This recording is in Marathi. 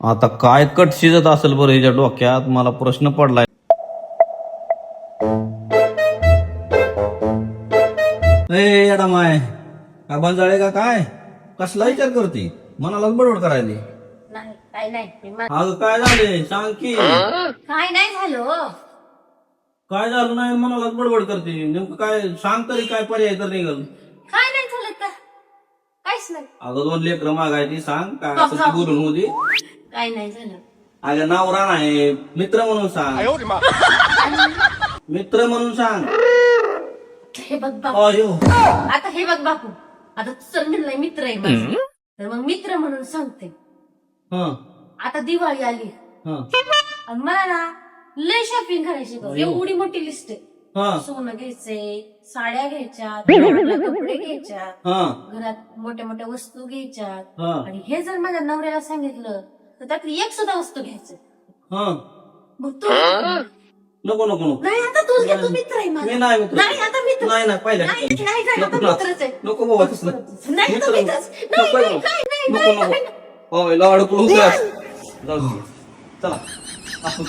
आता काय कट शिजत असेल बरं हिच्या डोक्यात? मला प्रश्न पडलाय. ए माय का बंजाळे का काय? कसला विचार करते? मनालाच बडबड करायली. नाही काय नाही. मी मा- अगं काय झाले? सांग की. काय नाही झालं. हो. काय झालं नाही? मनालाच बडबड करते. नेमकं काय सांग तरी काय पर्याय तर निघल. काय नाही झालं का काहीच नाही. अगं दोन लेकरं मागायची सांग. काय ती बोलून होती. काय नाही झालं. अगं नवरा नाही मित्र म्हणून सांग. मित्र म्हणून सांग. हे बघ बापू. अयो. आता हे बघ बापू. आता तुझं म्हणलंय मित्र आहे माझा. तर मग मित्र म्हणून सांगते. हं. आता दिवाळी आली. हं. आणि मला ना लय शॉपिंग करायची बघ. एवढी मोठी लिस्ट आहे. हं. सोनं घ्यायचंय साड्या घ्यायच्या कपडे घ्यायच्या हं. घरात मोठ्या मोठ्या वस्तू घ्यायच्या हं. आणि हे जर माझ्या नवऱ्याला सांगितलं तर त्यातली एक सुद्धा वस्तू घ्यायचं. हं. मग तू नको नको नको. नाही आता तूच घे तू मित्र आहे मी माझा नाही मित्र. नाही आता मित्र. नाही नाही पहिल्या. नाही नाही नाही, आता नको ना. मित्रच आहे. नको बाबा तसलं नाही. मित्र मित्रच. नको नाही नको. नाही नाही नको. नाही. नको जाऊ दे. चला. आपण